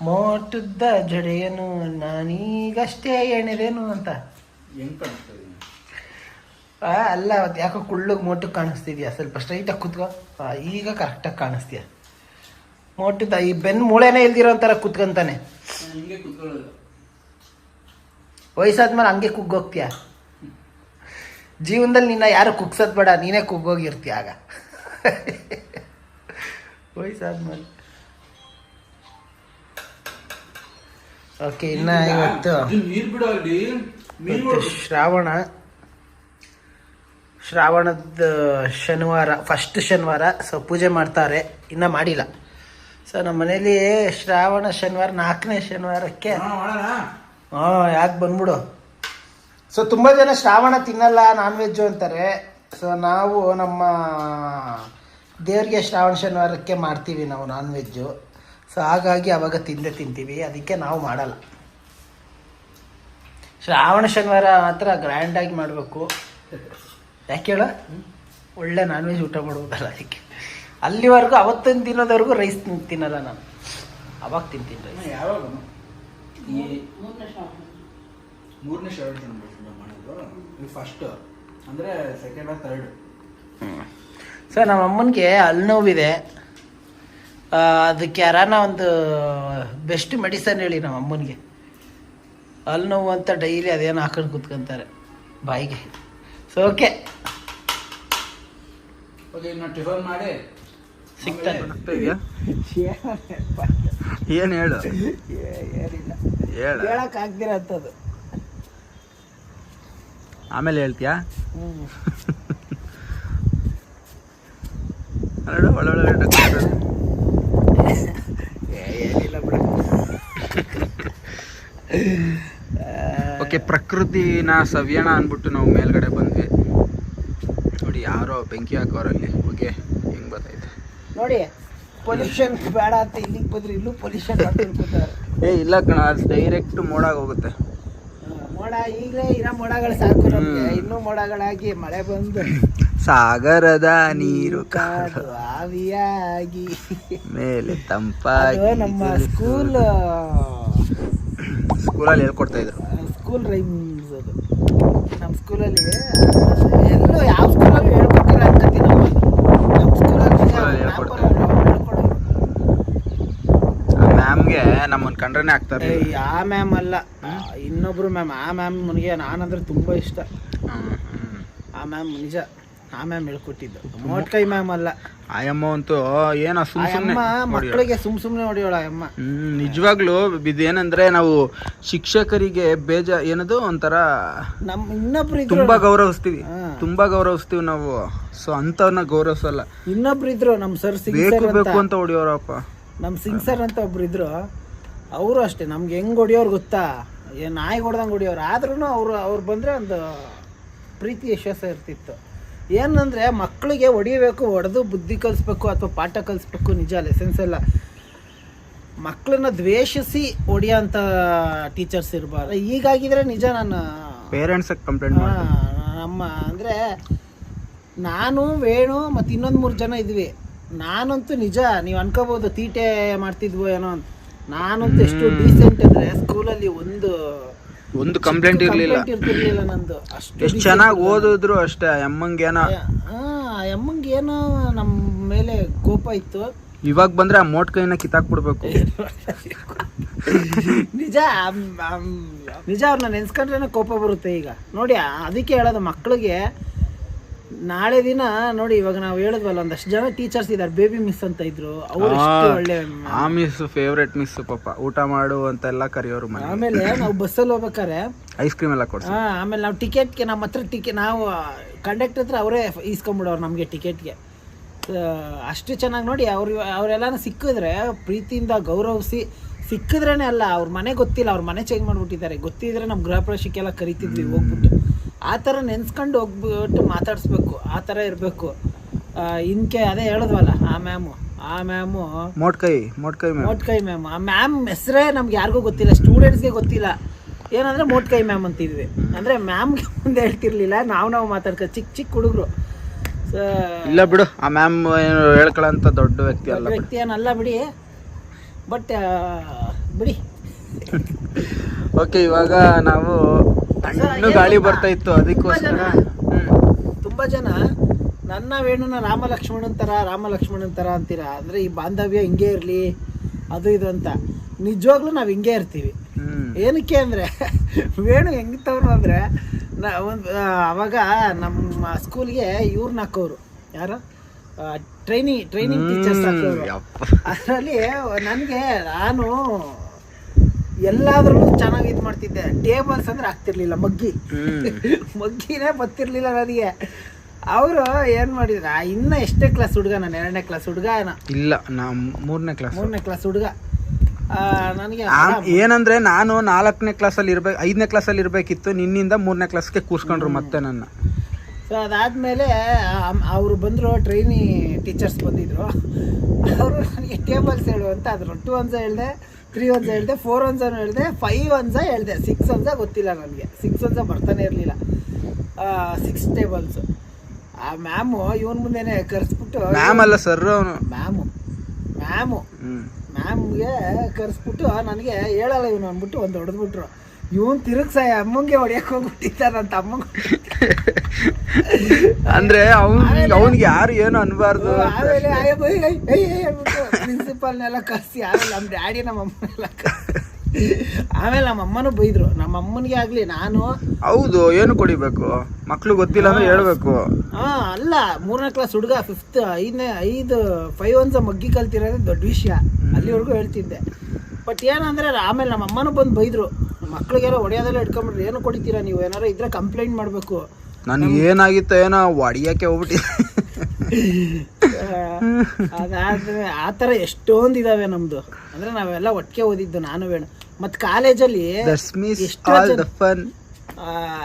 [SPEAKER 2] ಮೋಟದ್ದ ಜಡೆಯನು ನಾನೀಗಷ್ಟೇ ಎಣೆದೇನು ಅಂತ.
[SPEAKER 1] ಹೆಂಗ್
[SPEAKER 2] ಆ, ಅಲ್ಲ ಅವತ್ತು ಯಾಕೋ ಕುಳ್ಳಗೆ ಮೋಟಕ್ಕೆ ಕಾಣಿಸ್ತಿದ್ಯಾ? ಸ್ವಲ್ಪ ಸ್ಟ್ರೈಟಾಗಿ ಕೂತ್ಕೋ. ಆ, ಈಗ ಕರೆಕ್ಟಾಗಿ ಕಾಣಿಸ್ತೀಯ? ಮೋಟದ ಈ ಬೆನ್ನು ಮೂಳೆನೇ ಇಲ್ದಿರೋ ಒಂಥರ ಕುತ್ಕೊಂತಾನೆ.
[SPEAKER 1] ಹಿಂಗೆ ಕುತ್ಕೊಳ್ಳೋದು.
[SPEAKER 2] ವಯಸ್ಸಾದ್ಮೇಲೆ ಹಂಗೆ ಕುಗ್ಗೋಗ್ತೀಯ? ಜೀವನದಲ್ಲಿ ನಿನ್ನ ಯಾರು ಕುಗ್ಸೋದು ಬೇಡ ನೀನೇ ಕುಗ್ಗೋಗಿರ್ತೀಯ ಆಗ. ವಯಸ್ಸಾದ್ಮೇಲೆ. ಓಕೆ ಇನ್ನ ಇವತ್ತು ಶ್ರಾವಣ. ಶ್ರಾವಣದ ಶನಿವಾರ ಫಸ್ಟ್ ಶನಿವಾರ. ಸೊ ಪೂಜೆ ಮಾಡ್ತಾರೆ. ಇನ್ನ ಮಾಡಿಲ್ಲ. ಸೊ ನಮ್ಮ ಮನೇಲಿ ಶ್ರಾವಣ ಶನಿವಾರ ನಾಲ್ಕನೇ ಶನಿವಾರಕ್ಕೆ ಹಾಂ ಯಾಕೆ ಬಂದ್ಬಿಡು? ಸೊ ತುಂಬ ಜನ ಶ್ರಾವಣ ತಿನ್ನಲ್ಲ ನಾನ್ ವೆಜ್ಜು ಅಂತಾರೆ. ಸೊ ನಾವು ನಮ್ಮ ದೇವರಿಗೆ ಶ್ರಾವಣ ಶನಿವಾರಕ್ಕೆ ಮಾಡ್ತೀವಿ ನಾವು ನಾನ್ ವೆಜ್ಜು ಸೊ ಹಾಗಾಗಿ ಅವಾಗ ತಿಂದೇ ತಿಂತೀವಿ. ಅದಕ್ಕೆ ನಾವು ಮಾಡಲ್ಲ. ಶ್ರಾವಣ ಶನಿವಾರ ಮಾತ್ರ ಗ್ರ್ಯಾಂಡಾಗಿ ಮಾಡಬೇಕು. ಯಾಕೆ ಹೇಳ? ಒಳ್ಳೆ ನಾನ್ ವೆಜ್ ಊಟ ಮಾಡ್ಬೋದಲ್ಲ ಅದಕ್ಕೆ. ಅಲ್ಲಿವರೆಗೂ ಅವತ್ತಿನ ದಿನದವರೆಗೂ ರೈಸ್ ತಿನ್ನಲ್ಲ ನಾನು. ಅವಾಗ ತಿಂತೀನಿ ರೈಸ್
[SPEAKER 1] ಯಾವಾಗ ಈ ಮೂರನೇ ಶರ್ಟ್ ಮಾಡಿದ್ರು. ಇದು ಫಸ್ಟ್ ಅಂದರೆ ಸೆಕೆಂಡ್ ಆರ್ ಥರ್ಡ್
[SPEAKER 2] ಸರ್ ನಮ್ಮ ಅಮ್ಮನಿಗೆ ಅಲ್ಲಿ ನೋವಿದೆ. ಅದಕ್ಕೆ ಯಾರಾನ ಒಂದು ಬೆಸ್ಟ್ ಮೆಡಿಸನ್ ಹೇಳಿ ನಮ್ಮ ಅಮ್ಮನಿಗೆ. ಅಲ್ಲಿ ನೋವು ಅಂತ ಡೈಲಿ ಅದೇನು ಹಾಕೊಂಡು ಕೂತ್ಕೊಂತಾರೆ. ಬಾಯಿಗೆ. ಸೊ ಓಕೆ
[SPEAKER 1] ಟಿಫನ್ ಮಾಡಿ.
[SPEAKER 2] ಸಿಗ್ತಾರೆ
[SPEAKER 1] ಏನು ಹೇಳು?
[SPEAKER 2] ಏನಿಲ್ಲ.
[SPEAKER 1] ಹೇಳ
[SPEAKER 2] ಹೇಳಕ್ ಅಂತದ್ದು
[SPEAKER 1] ಆಮೇಲೆ ಹೇಳ್ತೀಯಾ?
[SPEAKER 2] ಒಳ್ಳೆ
[SPEAKER 1] ನೋಡು ಒಳೊಳ್ಳೆ
[SPEAKER 2] ಏನಿಲ್ಲ ಓಕೆ [laughs]
[SPEAKER 1] ಪ್ರಕೃತಿನ ಸವಿಯೋಣ ಅಂದ್ಬಿಟ್ಟು ನಾವು ಮೇಲ್ಗಡೆ ಬಂದ್ವಿ. ನೋಡಿ ಯಾರೋ ಬೆಂಕಿ ಹಾಕೋರಲ್ಲಿ ಓಕೆ ಹೆಂಗ್ ಗೊತ್ತೈತೆ
[SPEAKER 2] ನೋಡಿ ಪೊಲ್ಯೂಷನ್ ಬೇಡ ಅಂತ ಇಲ್ಲಿಗೆ ಬಂದ್ರೆ ಇಲ್ಲೂ ಪೊಲ್ಯೂಷನ್
[SPEAKER 1] ಏ ಇಲ್ಲ ಕಣ ಅದು ಡೈರೆಕ್ಟ್ ಮೋಡ ಹೋಗುತ್ತೆ.
[SPEAKER 2] ಮೋಡ ಈಗಲೇ ಇರೋ ಮೋಡಗಳು ಸಾಕು ನಮ್ಗೆ. ಇನ್ನೂ ಮೋಡಗಳಾಗಿ ಮಳೆ ಬಂದು.
[SPEAKER 1] ಸಾಗರದ ನೀರು
[SPEAKER 2] ಕಾಡು ಆವಿಯಾಗಿ.
[SPEAKER 1] ಮೇಲೆ ತಂಪಾಗಿ
[SPEAKER 2] ನಮ್ಮ ಸ್ಕೂಲ್
[SPEAKER 1] ಸ್ಕೂಲಲ್ಲಿ ಹೇಳ್ಕೊಡ್ತಾ ಇದ್ರು.
[SPEAKER 2] ಸ್ಕೂಲ್ ರೈಮ್ಸ್ ಅದು. ನಮ್ಮ ಸ್ಕೂಲಲ್ಲಿ ಎಲ್ಲೂ ಯಾವ ಸ್ಕೂಲಲ್ಲಿ ಹೇಳ್ಕೊಟ್ಟಿಲ್ಲ ಅಂತ ನಮ್ಮ ಸ್ಕೂಲಲ್ಲಿ
[SPEAKER 1] ಹೇಳ್ಕೊಡ್ತಾರೆ. ಮ್ಯಾಮ್ಗೆ ನಮ್ಮನ್ನ ಕಂಡ್ರೆ ಆಗ್ತಾರೆ
[SPEAKER 2] ಆ ಮ್ಯಾಮ್ ಅಲ್ಲ. ಇನ್ನೊಬ್ರು ಮ್ಯಾಮ್ ಆ ಮ್ಯಾಮ್ ನನಗೆ ನಾನಂದ್ರೆ ತುಂಬಾ ಇಷ್ಟ. ಆ ಮ್ಯಾಮ್ ನಿಜ ಆ ಮ್ಯಾಮ್ ಹೇಳ್ಕೊಟ್ಟಿದ್ದು. ಮೋಟ್ಕೈ ಮ್ಯಾಮ್ ಅಲ್ಲ.
[SPEAKER 1] ಆಯಮ್ಮ ಅಂತೂ ಏನೋ ಸುಮ್ ಹೊಡಿಯೋಳು.
[SPEAKER 2] ಮಕ್ಕಳಿಗೆ ಸುಮ್ ಸುಮ್ನೆ ಹೊಡಿಯೋಳ ಅಮ್ಮ
[SPEAKER 1] ನಿಜವಾಗ್ಲೂ ನಿಜವಾಗ್ಲೂ ಇದೇನಂದ್ರೆ ನಾವು ಶಿಕ್ಷಕರಿಗೆ ಬೇಜ ಏನದು ಒಂಥರ
[SPEAKER 2] ನಮ್ ಇನ್ನೊಬ್ರು ಇದ್ರು
[SPEAKER 1] ತುಂಬಾ ಗೌರವಿಸ್ತೀವಿ. ತುಂಬಾ ಗೌರವಿಸ್ತೀವಿ ನಾವು. ಸೊ ಅಂತವ್ರನ್ನ ಗೌರವಿಸಲ್ಲ.
[SPEAKER 2] ಇನ್ನೊಬ್ರು ಇದ್ರು ನಮ್ ಸರ್ ಸಿಂಗ್
[SPEAKER 1] ಬೇಕು
[SPEAKER 2] ಸರ್ ಅಂತ
[SPEAKER 1] ಹೊಡಿಯೋರಪ್ಪ.
[SPEAKER 2] ನಮ್ ಸಿಂಗ್ ಸರ್ ಅಂತ ಒಬ್ರು ಇದ್ರು. ಅವರು ಅಷ್ಟೇ ನಮ್ಗೆ ಹೆಂಗ್ ಹೊಡಿಯೋರು ಗೊತ್ತಾ? ಏನ್ ನಾಯಿ ಹೊಡ್ದಂಗೆ ಹೊಡಿಯೋರು. ಆದ್ರೂ ಅವರು ಅವ್ರು ಬಂದ್ರೆ ಒಂದು ಪ್ರೀತಿ ಯಶಸ್ಸ ಇರ್ತಿತ್ತು. ಏನಂದ್ರೆ ಮಕ್ಕಳಿಗೆ ಹೊಡಿಬೇಕು ಹೊಡೆದು ಬುದ್ಧಿ ಕಲಿಸ್ಬೇಕು ಅಥವಾ ಪಾಠ ಕಲಿಸ್ಬೇಕು ನಿಜ ಲೆಸೆನ್ಸ್ ಎಲ್ಲ ಮಕ್ಕಳನ್ನ ದ್ವೇಷಿಸಿ ಹೊಡಿಯೋಂಥ ಟೀಚರ್ಸ್ ಇರಬಾರ್ದು. ಈಗಾಗಿದ್ರೆ ನಿಜ ನಾನು
[SPEAKER 1] ಪೇರೆಂಟ್ಸ್ ಕಂಪ್ಲೇಂಟ್
[SPEAKER 2] ನಮ್ಮ ಅಂದರೆ ನಾನು ವೇಣು ಮತ್ತು ಇನ್ನೊಂದು ಮೂರು ಜನ ಇದ್ವಿ. ನಾನಂತೂ ನಿಜ ನೀವು ಅನ್ಕೋಬೋದು ತೀಟೆ ಮಾಡ್ತಿದ್ವು ಏನೋ ಅಂತ. ನಾನಂತೂ ಎಷ್ಟು ಡೀಸೆಂಟ್ ಸ್ಕೂಲ್ ಸ್ಕೂಲಲ್ಲಿ ಒಂದು
[SPEAKER 1] ಒಂದು ಕಂಪ್ಲೇಂಟ್ ಇರಲಿಲ್ಲ.
[SPEAKER 2] ಇರ್ತಿರ್ಲಿಲ್ಲ ನಂದು. ಅಷ್ಟು
[SPEAKER 1] ಎಷ್ಟ್ ಚೆನ್ನಾಗಿ ಓದಿದ್ರು ಅಷ್ಟೇ ಅಮ್ಮಂಗೇನೋ
[SPEAKER 2] ಅಮ್ಮಂಗೆ ಏನೋ. ನಮ್ಮ ಮೇಲೆ ಕೋಪ ಇತ್ತು.
[SPEAKER 1] ಇವಾಗ ಬಂದ್ರೆ ಆ ಮೋಟ್ ಕೈನ ಕಿತ್ತಾಕ್ಬಿಡ್ಬೇಕು.
[SPEAKER 2] ನಿಜ ನಿಜ ಅವ್ರನ್ನ ನೆನ್ಸ್ಕೊಂಡ್ರೆ ಕೋಪ ಬರುತ್ತೆ ಈಗ. ನೋಡಿ ಅದಕ್ಕೆ ಹೇಳೋದು ಮಕ್ಕಳಿಗೆ ನಾಳೆ ದಿನ ನೋಡಿ ಇವಾಗ ನಾವು ಹೇಳಿದ್ವಲ್ಲ ಒಂದಷ್ಟು ಜನ ಟೀಚರ್ಸ್ ಇದ್ದಾರೆ ಬೇಬಿ ಮಿಸ್ ಅಂತ ಇದ್ರು. ಅವ್ರು ಎಷ್ಟು ಒಳ್ಳೆ
[SPEAKER 1] ಆ ಮಿಸ್ ಫೇವ್ರೆಟ್ ಮಿಸ್ ಪಾಪ. ಊಟ ಮಾಡು ಅಂತೆಲ್ಲ ಕರೆಯೋರು ಮನೆ.
[SPEAKER 2] ಆಮೇಲೆ ನಾವು ಬಸ್ಸಲ್ಲಿ ಹೋಗ್ಬೇಕಾರೆ
[SPEAKER 1] ಐಸ್ ಕ್ರೀಮ್ ಎಲ್ಲ ಕೊಡ್ತಾರೆ
[SPEAKER 2] ಹಾ ಆಮೇಲೆ ನಾವು ಟಿಕೆಟ್ಗೆ ನಮ್ಮ ಹತ್ರ ಟಿಕೆಟ್ ನಾವು ಕಂಡಕ್ಟರ್ ಹತ್ರ ಅವರೇ ಈಸ್ಕೊಂಬಿಡೋರು ನಮಗೆ ಟಿಕೆಟ್ಗೆ ಅಷ್ಟು ಚೆನ್ನಾಗಿ ನೋಡಿ ಅವ್ರು ಅವರೆಲ್ಲನೂ ಸಿಕ್ಕಿದ್ರೆ ಪ್ರೀತಿಯಿಂದ ಗೌರವಿಸಿ ಸಿಕ್ಕಿದ್ರೇನೆ ಅಲ್ಲ ಅವ್ರ ಮನೆ ಗೊತ್ತಿಲ್ಲ ಅವ್ರ ಮನೆ ಚೇಂಜ್ ಮಾಡಿಬಿಟ್ಟಿದ್ದಾರೆ. ಗೊತ್ತಿದ್ರೆ ನಮ್ಮ ಗೃಹ ಪ್ರವೇಶಕ್ಕೆಲ್ಲ ಕರಿತಿದ್ವಿ ಹೋಗ್ಬಿಟ್ಟು. ಆ ಥರ ನೆನ್ಸ್ಕೊಂಡು ಹೋಗ್ಬಿಟ್ಟು ಮಾತಾಡಿಸ್ಬೇಕು ಆ ಥರ ಇರಬೇಕು. ಇನ್ಕೆ ಅದೇ ಹೇಳಿದ್ವಲ್ಲ ಆ ಮ್ಯಾಮು ಆ ಮ್ಯಾಮು.
[SPEAKER 1] ಮೋಟ್ಕೈ ಮೋಟ್ಕೈ ಮ್ಯಾಮ್.
[SPEAKER 2] ಮೋಟ್ಕೈ ಮ್ಯಾಮ್ ಆ ಮ್ಯಾಮ್ ಹೆಸರೇ ನಮ್ಗೆ ಯಾರಿಗೂ ಗೊತ್ತಿಲ್ಲ ಸ್ಟೂಡೆಂಟ್ಸ್ಗೆ ಗೊತ್ತಿಲ್ಲ. ಏನಂದ್ರೆ ಮೋಟ್ಕೈ ಮ್ಯಾಮ್ ಅಂತಿದ್ವಿ. ಅಂದ್ರೆ ಮ್ಯಾಮ್ಗೆ ಮುಂದೆ ಹೇಳ್ತಿರ್ಲಿಲ್ಲ ನಾವು ನಾವು ಮಾತಾಡ್ಕೊ ಚಿಕ್ಕ ಚಿಕ್ಕ ಹುಡುಗರು.
[SPEAKER 1] ಇಲ್ಲ ಬಿಡು ಆ ಮ್ಯಾಮ್ ಏನು ಹೇಳ್ಕೊಳ್ಳೋಂಥ ದೊಡ್ಡ ವ್ಯಕ್ತಿ ಅಲ್ಲ.
[SPEAKER 2] ವ್ಯಕ್ತಿ ಏನಲ್ಲ ಬಿಡಿ. ಬಟ್ ಬಿಡಿ. [laughs]
[SPEAKER 1] ಓಕೆ ಇವಾಗ ನಾವು ತಣ್ಣು ಗಾಳಿ ಬರ್ತಾ ಇತ್ತು ಅದಕ್ಕೋಸ್ಕರ.
[SPEAKER 2] ತುಂಬಾ ಜನ. ನನ್ನ ವೇಣುನ ರಾಮ ಲಕ್ಷ್ಮಣನ್ ಥರ ರಾಮ ಲಕ್ಷ್ಮಣನ್ ಥರ ಅಂತೀರಾ? ಅಂದ್ರೆ ಈ ಬಾಂಧವ್ಯ ಹಿಂಗೆ ಇರಲಿ ಅದು ಇದು ಅಂತ. ನಿಜವಾಗ್ಲೂ ನಾವು ಹಿಂಗೆ ಇರ್ತೀವಿ. ಏನಕ್ಕೆ ಅಂದ್ರೆ [laughs] ವೇಣು ಹೆಂಗಿತ್ತವ್ರು ಅಂದ್ರೆ ನಾ ಒಂದು ಅವಾಗ ನಮ್ಮ ಸ್ಕೂಲ್ಗೆ ಇವ್ರನ್ನ ಹಾಕೋರು. ಯಾರು? ಟ್ರೈನಿಂಗ್ ಟ್ರೈನಿಂಗ್ ಟೀಚರ್ಸ್ ಹಾಕೋರು. ಅದರಲ್ಲಿ ನನಗೆ ನಾನು ಎಲ್ಲಾದ್ರೂ ಚೆನ್ನಾಗಿ ಇದು ಮಾಡ್ತಿದ್ದೆ. ಟೇಬಲ್ಸ್ ಅಂದ್ರೆ ಆಗ್ತಿರ್ಲಿಲ್ಲ ಮಗ್ಗಿ. [laughs] ಮಗ್ಗಿನೇ ಬತ್ತಿರ್ಲಿಲ್ಲ ನನಗೆ. ಅವರು ಏನು ಮಾಡಿದ್ರ ಇನ್ನ ಎಷ್ಟೇ ಕ್ಲಾಸ್ ಹುಡುಗ ನಾನು ಎರಡನೇ ಕ್ಲಾಸ್ ಹುಡುಗ
[SPEAKER 1] ಇಲ್ಲ ನಾ ಮೂರನೇ ಕ್ಲಾಸ್
[SPEAKER 2] ಮೂರನೇ ಕ್ಲಾಸ್ ಹುಡುಗ. ನನಗೆ
[SPEAKER 1] ಏನಂದ್ರೆ ನಾನು ನಾಲ್ಕನೇ ಕ್ಲಾಸಲ್ಲಿ ಇರ್ಬೇಕು ಐದನೇ ಕ್ಲಾಸಲ್ಲಿ ಇರ್ಬೇಕಿತ್ತು ನಿನ್ನಿಂದ ಮೂರನೇ ಕ್ಲಾಸ್ಗೆ ಕೂರ್ಸ್ಕೊಂಡ್ರು ಮತ್ತೆ ನನ್ನ.
[SPEAKER 2] ಸೊ ಅದಾದಮೇಲೆ ಅವರು ಬಂದರು ಟ್ರೈನಿ ಟೀಚರ್ಸ್ ಬಂದಿದ್ರು. ಅವರು ನನಗೆ ಟೇಬಲ್ಸ್ ಹೇಳು ಅಂತ ಅದ್ರ ಟು ಅಂತ ಹೇಳಿದೆ. ತ್ರೀ ಒನ್ಸ ಹೇಳಿದೆ ಫೋರ್ ಒನ್ಸನು ಹೇಳಿದೆ ಫೈವ್ ಒನ್ಸ ಹೇಳಿದೆ ಸಿಕ್ಸ್ ಒನ್ಸ ಗೊತ್ತಿಲ್ಲ ನನಗೆ ಸಿಕ್ಸ್ ಒನ್ಸ ಬರ್ತಾನೆ ಇರಲಿಲ್ಲ ಸಿಕ್ಸ್ ಟೇಬಲ್ಸು ಆ ಮ್ಯಾಮು ಇವನ್ ಮುಂದೆನೆ ಕರೆಸ್ಬಿಟ್ಟು
[SPEAKER 1] ಮ್ಯಾಮ್ ಅಲ್ಲ ಸರ್ ಅವನು
[SPEAKER 2] ಮ್ಯಾಮು ಮ್ಯಾಮು ಮ್ಯಾಮ್ಗೆ ಕರೆಸ್ಬಿಟ್ಟು ನನಗೆ ಹೇಳಲ್ಲ ಇವನು ಅಂದ್ಬಿಟ್ಟು ಒಂದು ಹೊಡೆದ್ಬಿಟ್ರು ಇವನ್ ತಿರುಗ್ಸ ಅಮ್ಮಂಗೆ ಹೊಡಿಯಕ್ ಹೋಗ್ಬಿಟ್ಟಿದ್ದ ನನ್ನ ತಮ್ಮ
[SPEAKER 1] ಅಂದ್ರೆ ಅವ್ನ್ ಅವ್ನಿಗೆ ಯಾರು ಏನು ಅನ್ಬಾರ್ದು
[SPEAKER 2] ಆಮೇಲೆ ಪ್ರಿನ್ಸಿಪಾಲ್ನೆಲ್ಲ ಕರ್ಸಿ ಆಮೇಲೆ ನಮ್ಮ ಡ್ಯಾಡಿ ನಮ್ಮ ಅಮ್ಮನೆಲ್ಲ ಆಮೇಲೆ ನಮ್ಮ ಅಮ್ಮನೂ ಬೈದ್ರು. ನಮ್ಮ ಅಮ್ಮನಿಗೆ ಆಗಲಿ ನಾನು
[SPEAKER 1] ಹೌದು ಏನು ಕೊಡಿಬೇಕು? ಮಕ್ಳು ಗೊತ್ತಿಲ್ಲ ಅಂದ್ರೆ ಹೇಳ್ಬೇಕು.
[SPEAKER 2] ಹಾ ಅಲ್ಲ ಮೂರನೇ ಕ್ಲಾಸ್ ಹುಡುಗ ಫಿಫ್ತ್ ಐದನೇ ಐದು ಫೈವ್ ಒನ್ಸ ಮಗ್ಗಿ ಕಲ್ತಿರೋದೇ ದೊಡ್ಡ ವಿಷಯ. ಅಲ್ಲಿವರೆಗೂ ಹೇಳ್ತಿದ್ದೆ. ಬಟ್ ಏನಂದ್ರೆ ಆಮೇಲೆ ನಮ್ಮ ಅಮ್ಮನೂ ಬಂದು ಬೈದ್ರು. ಮಕ್ಳಿಗೆಲ್ಲ ಹೊಡೆಯೋದೆಲ್ಲ ಇಟ್ಕೊಂಡ್ಬಿಟ್ರೆ ಏನು ಕೊಡಿತೀರಾ ನೀವು? ಏನಾರ ಇದ್ರೆ ಕಂಪ್ಲೇಂಟ್ ಮಾಡಬೇಕು.
[SPEAKER 1] ನನಗೆ ಏನಾಗಿತ್ತು ಏನೋ ಒಡಿಯಕ್ಕೆ ಹೋಗ್ಬಿಟ್ಟಿ. [laughs]
[SPEAKER 2] ಅದಾದ್ರೆ ಆ ಥರ ಎಷ್ಟೊಂದು ಇದಾವೆ ನಮ್ದು. ಅಂದ್ರೆ ನಾವೆಲ್ಲ ಒಟ್ಟಿಗೆ ಓದಿದ್ದು ನಾನು ಬೇಡ ಮತ್ತು ಕಾಲೇಜಲ್ಲಿ ಎಷ್ಟೋ ಜನ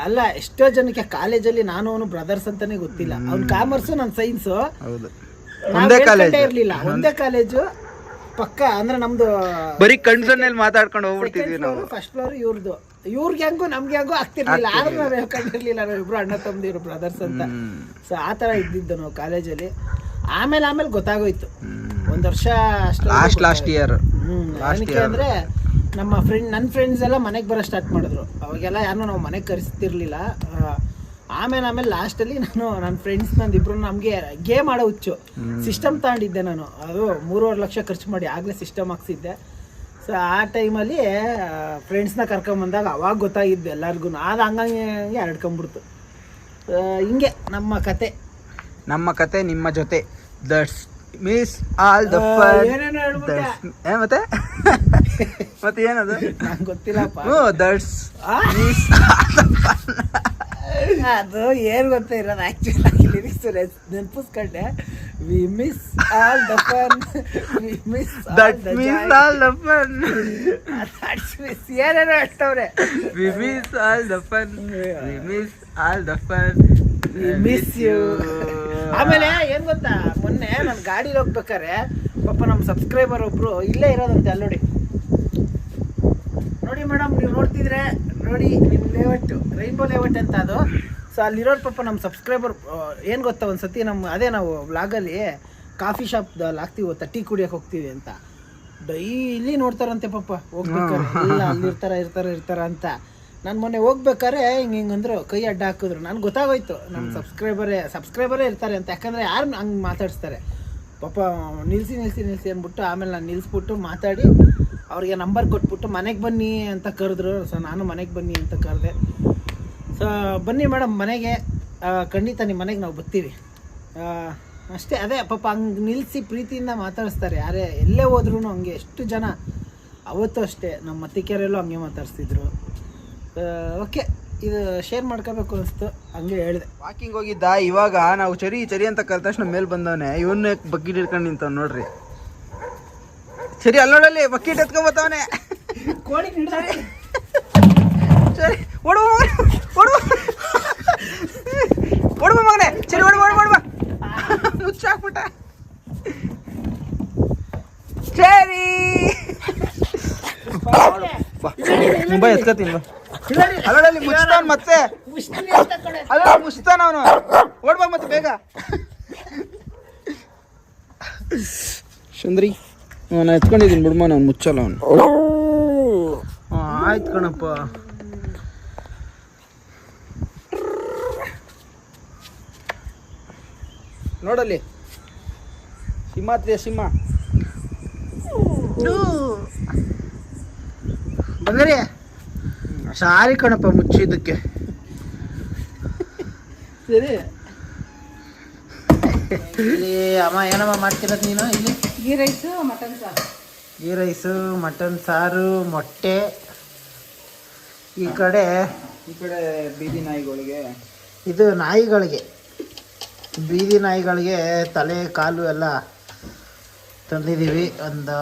[SPEAKER 2] ಅಲ್ಲ ಎಷ್ಟೋ ಜನಕ್ಕೆ ಕಾಲೇಜಲ್ಲಿ ನಾನು ಅವನು ಬ್ರದರ್ಸ್ ಅಂತಾನೆ ಗೊತ್ತಿಲ್ಲ. ಅವ್ನು ಕಾಮರ್ಸ್ ನಾನು ಸೈನ್ಸ್
[SPEAKER 1] ಹೌದು. ಒಂದೇ ಕಾಲೇಜ್
[SPEAKER 2] ಇರ್ಲಿಲ್ಲ. ಒಂದೇ ಕಾಲೇಜು ಪಕ್ಕ ಅಂದ್ರೆ ನಮ್ದು
[SPEAKER 1] ಬರೀ ಕಣ್ಸನ್ನಲ್ಲಿ ಮಾತಾಡ್ಕೊಂಡು ಹೋಗ್ಬಿಡ್ತಿದ್ವಿ ನಾವು.
[SPEAKER 2] ಫಸ್ಟ್ ಫ್ಲೋರ್ ಇವ್ರದ್ದು ಇವ್ರಿಗೆ ಹೆಂಗು ನಮ್ಗೆ ಹೆಂಗು ಆಗ್ತಿರ್ಲಿಲ್ಲ. ಆದ್ರೂ ನಾವು ಹೇಳ್ಕೊಂಡಿರ್ಲಿಲ್ಲ ನಾವು ಇಬ್ರು ಅಣ್ಣ ತಮ್ಮದಿರು ಬ್ರದರ್ಸ್ ಅಂತ. ಸೊ ಆ ಥರ ಇದ್ದಿದ್ದು ನಾವು ಕಾಲೇಜಲ್ಲಿ ಆಮೇಲೆ ಆಮೇಲೆ ಗೊತ್ತಾಗೋಯ್ತು. ಒಂದು ವರ್ಷ
[SPEAKER 1] ಲಾಸ್ಟ್ ಲಾಸ್ಟ್ ಇಯರ್
[SPEAKER 2] ಏನಕ್ಕೆ ಅಂದ್ರೆ ನಮ್ಮ ಫ್ರೆಂಡ್ ನನ್ನ ಫ್ರೆಂಡ್ಸ್ ಎಲ್ಲ ಮನೆಗೆ ಬರೋ ಸ್ಟಾರ್ಟ್ ಮಾಡಿದ್ರು. ಅವಾಗೆಲ್ಲ ಯಾರನ್ನೂ ನಾವು ಮನೆಗೆ ಕರೆಸ್ತಿರ್ಲಿಲ್ಲ. ಆಮೇಲೆ ಆಮೇಲೆ ಲಾಸ್ಟಲ್ಲಿ ನಾನು ನನ್ನ ಫ್ರೆಂಡ್ಸ್ ನಂದು ಇಬ್ರು ನಮಗೆ ಗೇಮ್ ಆಡೋ ಹುಚ್ಚು. ಸಿಸ್ಟಮ್ ತಗೊಂಡಿದ್ದೆ ನಾನು. ಅದು ಮೂರುವರೆ ಲಕ್ಷ ಖರ್ಚು ಮಾಡಿ ಆಗಲೇ ಸಿಸ್ಟಮ್ ಹಾಕ್ಸಿದ್ದೆ. ಸೊ ಆ ಟೈಮಲ್ಲಿ ಫ್ರೆಂಡ್ಸ್ನ ಕರ್ಕೊಂಬಂದಾಗ ಅವಾಗ ಗೊತ್ತಾಗಿದ್ದು ಎಲ್ಲರಿಗೂ ಅದು ಹಂಗಂಗೆ ಹಂಗೆ ಹರಡ್ಕೊಂಬಿಡ್ತು ಹಿಂಗೆ ನಮ್ಮ ಕತೆ.
[SPEAKER 1] ನಮ್ಮ ಕತೆ ನಿಮ್ಮ ಜೊತೆ. ದಟ್ಸ್ ಮಿಸ್ ಆಲ್ ದ ಮತ್ತೆ? [laughs] ಮತ್ತೆ ಏನದು?
[SPEAKER 2] ಗೊತ್ತಿಲ್ಲ ಗೊತ್ತಿಲ್ಲಪ್ಪ.
[SPEAKER 1] ಓ ದಟ್ಸ್
[SPEAKER 2] ಆ?
[SPEAKER 1] ಮಿಸ್
[SPEAKER 2] ಅದು ಏನು ಗೊತ್ತೇ ಇರೋದು. ಆಕ್ಚುಲ್ ಆಗಿ lyrics ನೆನಪಿಸ್ಕೊಂಡೆ. We miss all the fun we miss
[SPEAKER 1] that miss all the fun
[SPEAKER 2] miss ಏನೇನೋ ಹೇಳ್ತವ್ರೆ.
[SPEAKER 1] We miss all the fun we miss all the fun we
[SPEAKER 2] miss you ಆಮೇಲೆ ಏನ್ ಗೊತ್ತಾ? ಮೊನ್ನೆ ನಾನು ಗಾಡಿಲಿ ಹೋಗ್ಬೇಕಾರೆ ಪಾಪ ನಮ್ಮ ಸಬ್ಸ್ಕ್ರೈಬರ್ ಒಬ್ರು ಇಲ್ಲೇ ಇರೋದಂತೆ ಅಲ್ಲಿ ನೋಡಿ ನೋಡಿ ಮೇಡಮ್ ನೀವು ನೋಡ್ತಿದ್ರೆ ನೋಡಿ ನಿಮ್ಮ ಲೇಔಟ್ ರೈನ್ಬೋ ಲೇಔಟ್ ಅಂತ ಅದು. ಸೊ ಅಲ್ಲಿರೋರು ಪಾಪ ನಮ್ಮ ಸಬ್ಸ್ಕ್ರೈಬರ್ ಏನು ಗೊತ್ತಾ ಒಂದು ಸತಿ ನಮ್ಮ ಅದೇ ನಾವು ವ್ಲಾಗಲ್ಲಿ ಕಾಫಿ ಶಾಪ್ದಲ್ಲಿ ಹಾಕ್ತೀವಿ ಗೊತ್ತಾ? ಟೀ ಕುಡಿಯೋಕೆ ಹೋಗ್ತೀವಿ ಅಂತ. ಡೈಲಿ ನೋಡ್ತಾರಂತೆ ಪಾಪ ಹೋಗ್ಬೇಕಾರೆ. ಇಲ್ಲ ಅಲ್ಲಿರ್ತಾರ ಇರ್ತಾರ ಇರ್ತಾರ ಅಂತ. ನಾನು ಮೊನ್ನೆ ಹೋಗ್ಬೇಕಾದ್ರೆ ಹಿಂಗೆ ಹಿಂಗೆ ಅಂದ್ರು ಕೈ ಅಡ್ಡ ಹಾಕಿದ್ರು. ನಾನು ಗೊತ್ತಾಗೋಯ್ತು. ನಮ್ಮ ಸಬ್ಸ್ಕ್ರೈಬರೇ ಸಬ್ಸ್ಕ್ರೈಬರೇ ಇರ್ತಾರೆ ಅಂತ. ಯಾಕಂದರೆ ಯಾರು ಹಂಗೆ ಮಾತಾಡಿಸ್ತಾರೆ. ಪಾಪ ನಿಲ್ಸಿ ನಿಲ್ಸಿ ನಿಲ್ಸಿ ಅಂದ್ಬಿಟ್ಟು ಆಮೇಲೆ ನಾನು ನಿಲ್ಲಿಸ್ಬಿಟ್ಟು ಮಾತಾಡಿ ಅವ್ರಿಗೆ ನಂಬರ್ ಕೊಟ್ಬಿಟ್ಟು ಮನೆಗೆ ಬನ್ನಿ ಅಂತ ಕರೆದ್ರು. ಸೊ ನಾನು ಮನೆಗೆ ಬನ್ನಿ ಅಂತ ಕರೆದೆ. ಸೊ ಬನ್ನಿ ಮೇಡಮ್ ಮನೆಗೆ. ಖಂಡಿತ ನಿಮ್ಮ ಮನೆಗೆ ನಾವು ಬರ್ತೀವಿ. ಅಷ್ಟೇ ಅದೇ ಪಾಪ ಹಂಗೆ ನಿಲ್ಲಿಸಿ ಪ್ರೀತಿಯಿಂದ ಮಾತಾಡಿಸ್ತಾರೆ. ಯಾರೇ ಎಲ್ಲೇ ಹೋದ್ರೂ ಹಂಗೆ ಎಷ್ಟು ಜನ. ಅವತ್ತು ಅಷ್ಟೇ ನಮ್ಮ ಮತ್ತಿಕೆರೆಯಲ್ಲೂ ಹಂಗೆ ಮಾತಾಡಿಸ್ತಿದ್ರು. ಓಕೆ ಇದು ಶೇರ್ ಮಾಡ್ಕೋಬೇಕು ಅನಿಸ್ತು. ಹಂಗೆ ಹೇಳಿದೆ.
[SPEAKER 1] ವಾಕಿಂಗ್ ಹೋಗಿದ್ದ ಇವಾಗ ನಾವು ಚರಿ ಚರಿ ಅಂತ ಕರೆದ ತಕ್ಷಣ ಮೇಲೆ ಬಂದವನೆ. ಇವನ್ನ ಬಕೆಟ್ ಹಿಡ್ಕೊಂಡು ನಿಂತವ್ ನೋಡ್ರಿ. ಸರಿ ಅಲ್ಲಿ ನೋಡಲ್ಲಿ ಬಕೆಟ್ ಎತ್ಕೊಂಡ್ ಬರ್ತಾವನೆ
[SPEAKER 2] ಕೋಳಿ
[SPEAKER 1] ಸರಿ ಓಡುವ ಓಡುವ ಓಡುವ ಮಗನೆ. ಸರಿ ಓಡುವ ಓಡುವ ಓಡುವ ಮುಚ್ಚಾಕ್ಬಿಟ್ಟ ಸರಿ ಮುಂಬೈ ಎತ್ಕೋತೀನಿ ಬಾ ಅಲ್ಲಲ್ಲಿ ಮುಚ್ತಾನ್ ಮತ್ತೆ. ಅಲ್ಲ ಮುಚ್ತಾನ ಅವನು. ಓಡ್ಬಾ ಮತ್ತೆ ಬೇಗ. ಚಂದ್ರಿ ನಾನು ಎತ್ಕೊಂಡಿದ್ದೀನಿ ಬಿಡ್ಮ ನಾನು ಮುಚ್ಚಲ್ಲ ಅವನು. ಆಯ್ತು ಕಣಪ್ಪ. ನೋಡಲ್ಲಿ. ಸಿಂಹಾತ್ರಿಯ ಸಿಂಹ.
[SPEAKER 2] ಬಂಗಾರಿ ಸಾರಿ ಕಣಪ್ಪ ಮುಚ್ಚಿದ್ದಕ್ಕೆ. ಸರಿ. ಇಲ್ಲಿ ಅಮ್ಮ ಏನಮ್ಮ ಮಾಡ್ತಿರೋದು ನೀನು ಇಲ್ಲಿ?
[SPEAKER 4] ಗೀ ರೈಸು ಮಟನ್ ಸಾರು.
[SPEAKER 2] ಗೀ ರೈಸು ಮಟನ್ ಸಾರು ಮೊಟ್ಟೆ. ಈ ಕಡೆ
[SPEAKER 1] ಈ ಕಡೆ ಬೀದಿ ನಾಯಿಗಳಿಗೆ.
[SPEAKER 2] ಇದು ನಾಯಿಗಳಿಗೆ. ಬೀದಿ ನಾಯಿಗಳಿಗೆ ತಲೆ ಕಾಲು ಎಲ್ಲ ತಂದಿದ್ದೀವಿ. ಒಂದು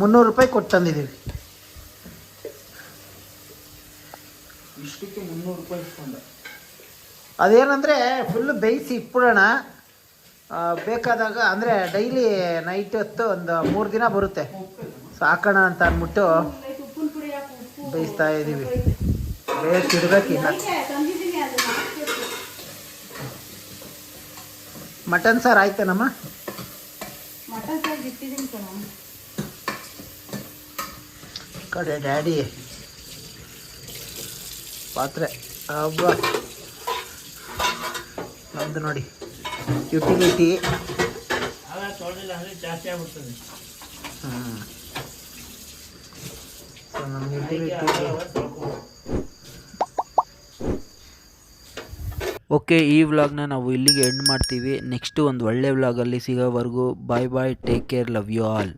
[SPEAKER 2] ಮುನ್ನೂರು ರೂಪಾಯಿ ಕೊಟ್ಟು ತಂದಿದ್ದೀವಿ.
[SPEAKER 1] ಇಷ್ಟಕ್ಕೆ ಮುನ್ನೂರು ರೂಪಾಯಿ ಇಸ್ಕೊಂಡೆ.
[SPEAKER 2] ಅದೇನಂದರೆ ಫುಲ್ಲು ಬೇಯಿಸಿ ಇಟ್ಬಿಡೋಣ. ಬೇಕಾದಾಗ ಅಂದರೆ ಡೈಲಿ ನೈಟ್ ಹೊತ್ತು ಒಂದು ಮೂರು ದಿನ ಬರುತ್ತೆ. ಸಾಕೋಣ ಅಂತ ಅಂದ್ಬಿಟ್ಟು ಬೇಯಿಸ್ತಾ ಇದ್ದೀವಿ
[SPEAKER 4] ಬೇಯಿಸಿಡ್ಬೇಕಿಲ್ಲ.
[SPEAKER 2] ಮಟನ್ ಸಾರು ಆಯ್ತೇನಮ್ಮ? ಕಡೆ ಡ್ಯಾಡಿ ಪಾತ್ರೆ. ಹಬ್ಬ ನಮ್ದು ನೋಡಿ. ಯುಟಿಲಿಟಿ
[SPEAKER 3] ಜಾಸ್ತಿ ಆಗ್ಬಿಡ್ತದೆ.
[SPEAKER 2] ಹ್ಞೂ ಸೊ ನಮ್ಮ ಯುಟಿಲಿಟಿ
[SPEAKER 5] ಓಕೆ ಈ ವ್ಲಾಗ್ನ ನಾವು ಇಲ್ಲಿಗೆ ಎಂಡ್ ಮಾಡ್ತೀವಿ. ನೆಕ್ಸ್ಟ್ ಒಂದು ಒಳ್ಳೆ ವ್ಲಾಗಲ್ಲಿ ಸಿಗೋವರೆಗೂ bye bye take care love you all